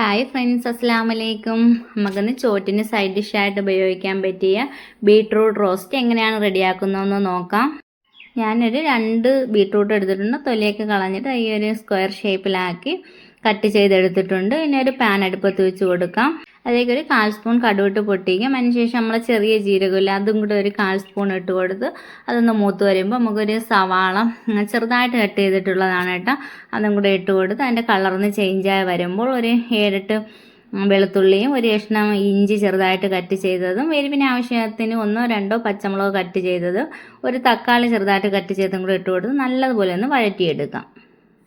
Hi friends അസ്സാം വലൈക്കും നമുക്കിന്ന് ചോറ്റിന് സൈഡ് ഡിഷായിട്ട് ഉപയോഗിക്കാൻ പറ്റിയ ബീട്രൂട്ട് റോസ്റ്റ് എങ്ങനെയാണ് റെഡിയാക്കുന്നതെന്ന് നോക്കാം. ഞാനൊരു രണ്ട് ബീട്രൂട്ട് എടുത്തിട്ടുണ്ട്. തൊലിയൊക്കെ കളഞ്ഞിട്ട് ഈ ഒരു സ്ക്വയർ ഷേപ്പിലാക്കി കട്ട് ചെയ്തെടുത്തിട്ടുണ്ട്. ഇനി ഒരു പാൻ അടുപ്പത്ത് വെച്ച് കൊടുക്കാം. അതിലേക്ക് ഒരു കാൽ സ്പൂൺ കടുവിട്ട് പൊട്ടിക്കും. അതിനുശേഷം നമ്മൾ ചെറിയ ജീരകമില്ല അതും കൂടെ ഒരു കാൽ സ്പൂൺ ഇട്ട് കൊടുത്ത് അതൊന്ന് മൂത്ത് വരുമ്പോൾ നമുക്കൊരു സവാള ചെറുതായിട്ട് കട്ട് ചെയ്തിട്ടുള്ളതാണ് കേട്ടോ. അതും കൂടെ ഇട്ട് കൊടുത്ത് അതിന്റെ കളർന്ന് ചേഞ്ചായി വരുമ്പോൾ ഒരു ഏഴെട്ട് വെളുത്തുള്ളിയും ഒരു കഷ്ണം ഇഞ്ചി ചെറുതായിട്ട് കട്ട് ചെയ്തതും എരിവിന് ആവശ്യത്തിന് ഒന്നോ രണ്ടോ പച്ചമുളക് കട്ട് ചെയ്തതും ഒരു തക്കാളി ചെറുതായിട്ട് കട്ട് ചെയ്തതും കൂടെ ഇട്ട് കൊടുത്ത് നല്ലതുപോലെ ഒന്ന് വഴറ്റിയെടുക്കാം.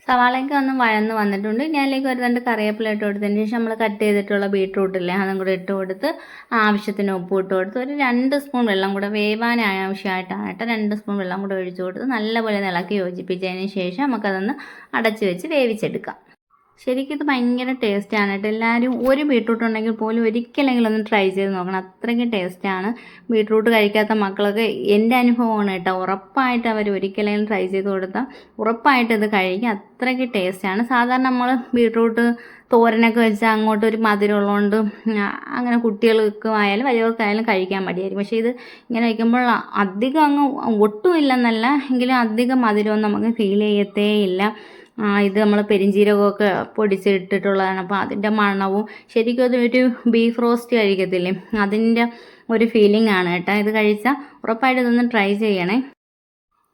സവാളയൊക്കെ ഒന്ന് വഴന്ന് വന്നിട്ടുണ്ട്. ഇനി അതിലേക്ക് ഒരു രണ്ട് കറിവേപ്പില ഇട്ട് കൊടുത്തതിന് ശേഷം നമ്മൾ കട്ട് ചെയ്തിട്ടുള്ള ബീട്രൂട്ടില്ലേ അതും കൂടെ ഇട്ട് കൊടുത്ത് ആവശ്യത്തിന് ഉപ്പ് ഇട്ട് കൊടുത്ത് ഒരു രണ്ട് സ്പൂൺ വെള്ളം കൂടെ വേവാൻ ആവശ്യമായിട്ടാണ് കേട്ടോ. രണ്ട് സ്പൂൺ വെള്ളം കൂടെ ഒഴിച്ചു കൊടുത്ത് നല്ലപോലെ ഇളക്കി യോജിപ്പിച്ചതിന് ശേഷം നമുക്കതൊന്ന് അടച്ച് വെച്ച് വേവിച്ചെടുക്കാം. ശരിക്കും ഇത് ഭയങ്കര ടേസ്റ്റാണ് കേട്ടോ. എല്ലാവരും ഒരു ബീട്രൂട്ട് ഉണ്ടെങ്കിൽ പോലും ഒരിക്കലെങ്കിലും ഒന്ന് ട്രൈ ചെയ്ത് നോക്കണം. അത്രയ്ക്ക് ആണ്. ബീട്രൂട്ട് കഴിക്കാത്ത മക്കളൊക്കെ എന്റെ അനുഭവമാണ് കേട്ടോ. ഉറപ്പായിട്ട് അവർ ഒരിക്കലെങ്കിലും ട്രൈ ചെയ്ത് കൊടുത്താൽ ഉറപ്പായിട്ട് ഇത് കഴിക്കും. അത്രയ്ക്ക് ആണ്. സാധാരണ നമ്മൾ ബീട്രൂട്ട് തോരനൊക്കെ വെച്ചാൽ അങ്ങോട്ട് ഒരു മധുരം ഉള്ളതുകൊണ്ട് അങ്ങനെ കുട്ടികൾക്ക് ആയാലും വലിയവർക്കായാലും കഴിക്കാൻ മടിയായിരിക്കും. പക്ഷേ ഇത് ഇങ്ങനെ വയ്ക്കുമ്പോൾ അധികം അങ്ങ് ഒട്ടുമില്ലെന്നല്ല എങ്കിലും അധികം മധുരമൊന്നും നമുക്ക് ഫീൽ ചെയ്യത്തേ ഇല്ല. ആ, ഇത് നമ്മൾ പെരിഞ്ജീരകമൊക്കെ പൊടിച്ചിട്ടിട്ടുള്ളതാണ്. അപ്പോൾ അതിന്റെ മണവും ശരിക്കും അത് ഒരു ബീഫ് റോസ്റ്റ് കഴിക്കത്തില്ലേ? അതിന്റെ ഒരു ഫീലിംഗ് ആണ് കേട്ടോ. ഇത് കഴിച്ചാൽ ഉറപ്പായിട്ട് ഇതൊന്ന് ട്രൈ ചെയ്യണേ.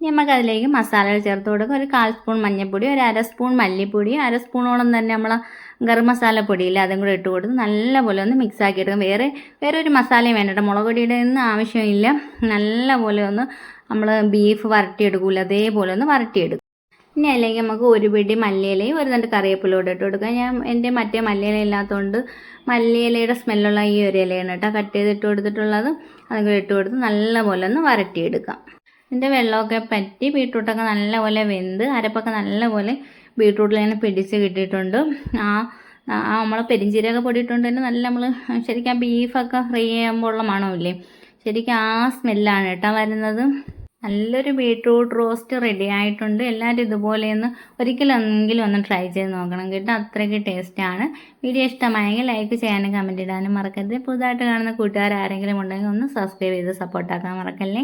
നമുക്ക് അതിലേക്ക് മസാലകൾ ചേർത്ത് കൊടുക്കുക ഒരു കാൽ സ്പൂൺ മഞ്ഞൾപ്പൊടി ഒരു അര സ്പൂൺ മല്ലിപ്പൊടി അര സ്പൂണോളം തന്നെ നമ്മൾ ഗരം മസാല പൊടിയില്ല അതും കൂടെ ഇട്ട് കൊടുത്ത് നല്ലപോലെ ഒന്ന് മിക്സ് ആക്കി എടുക്കും. വേറെ വേറെ ഒരു മസാലയും വേണ്ട മുളക് പൊടിയുടെ ഒന്നും ആവശ്യമില്ല. നല്ലപോലെ ഒന്ന് നമ്മൾ ബീഫ് വരട്ടിയെടുക്കൂല അതേപോലെ ഒന്ന് വരട്ടിയെടുക്കും. ഇനി അല്ലെങ്കിൽ നമുക്ക് ഒരു പിടി മല്ലിയിലയും ഒരു രണ്ട് കറിവേപ്പിലോട്ട് ഇട്ട് കൊടുക്കാം. ഞാൻ എന്റെ മറ്റേ മല്ലിയില ഇല്ലാത്തതുകൊണ്ട് മല്ലിയിലയുടെ സ്മെല്ലുള്ള ഈ ഒരു ഇലയാണ് കേട്ടോ കട്ട് ചെയ്തിട്ട് കൊടുത്തിട്ടുള്ളത്. അതും കൂടെ ഇട്ട് കൊടുത്ത് നല്ലപോലെ ഒന്ന് വരട്ടിയെടുക്കാം. ഇതിന്റെ വെള്ളമൊക്കെ പറ്റി ബീട്രൂട്ടൊക്കെ നല്ലപോലെ വെന്ത് അരപ്പൊക്കെ നല്ലപോലെ ബീട്രൂട്ടിൽ ഇങ്ങനെ പിടിച്ച് കിട്ടിയിട്ടുണ്ട്. ആ ആ നമ്മൾ പെരിഞ്ചീരക പൊടിയിട്ടുണ്ട്. തന്നെ നല്ല നമ്മൾ ശരിക്കും ആ ബീഫൊക്കെ ഫ്രൈ ചെയ്യുമ്പോൾ ഉള്ള മണമില്ലേ? ശരിക്കും ആ സ്മെല്ലാണ് കേട്ടോ വരുന്നത്. നല്ലൊരു ബീട്രൂട്ട് റോസ്റ്റ് റെഡി ആയിട്ടുണ്ട്. എല്ലാവരും ഇതുപോലെയൊന്ന് ഒരിക്കലെങ്കിലും ഒന്ന് ട്രൈ ചെയ്ത് നോക്കണം കേട്ടോ. അത്രയ്ക്ക് ടേസ്റ്റാണ് വീഡിയോ ഇഷ്ടമായെങ്കിൽ ലൈക്ക് ചെയ്യാനും കമന്റ് ഇടാനും മറക്കരുത്. പുതുതായിട്ട് കാണുന്ന കൂട്ടുകാർ ആരെങ്കിലും ഉണ്ടെങ്കിൽ ഒന്ന് സബ്സ്ക്രൈബ് ചെയ്ത് സപ്പോർട്ടാക്കാൻ മറക്കല്ലേ?